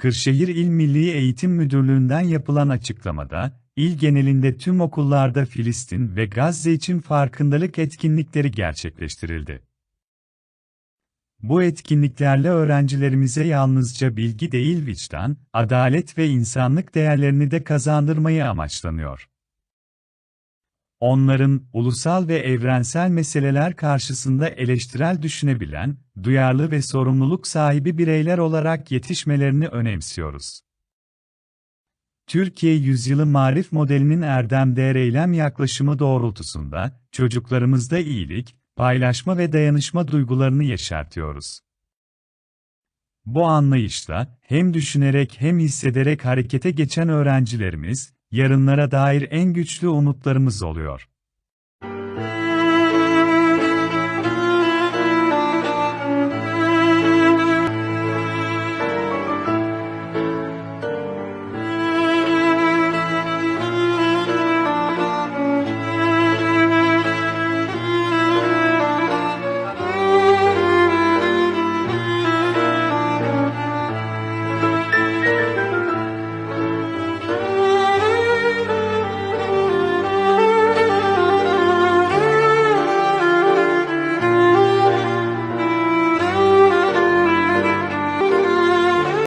Kırşehir İl Milli Eğitim Müdürlüğü'nden yapılan açıklamada, il genelinde tüm okullarda Filistin ve Gazze için farkındalık etkinlikleri gerçekleştirildi. Bu etkinliklerle öğrencilerimize yalnızca bilgi değil vicdan, adalet ve insanlık değerlerini de kazandırmayı amaçlanıyor. Onların, ulusal ve evrensel meseleler karşısında eleştirel düşünebilen, duyarlı ve sorumluluk sahibi bireyler olarak yetişmelerini önemsiyoruz. Türkiye Yüzyılı Marif Modeli'nin erdem değer eylem yaklaşımı doğrultusunda, çocuklarımızda iyilik, paylaşma ve dayanışma duygularını yeşertiyoruz. Bu anlayışla, hem düşünerek hem hissederek harekete geçen öğrencilerimiz, yarınlara dair en güçlü umutlarımız oluyor.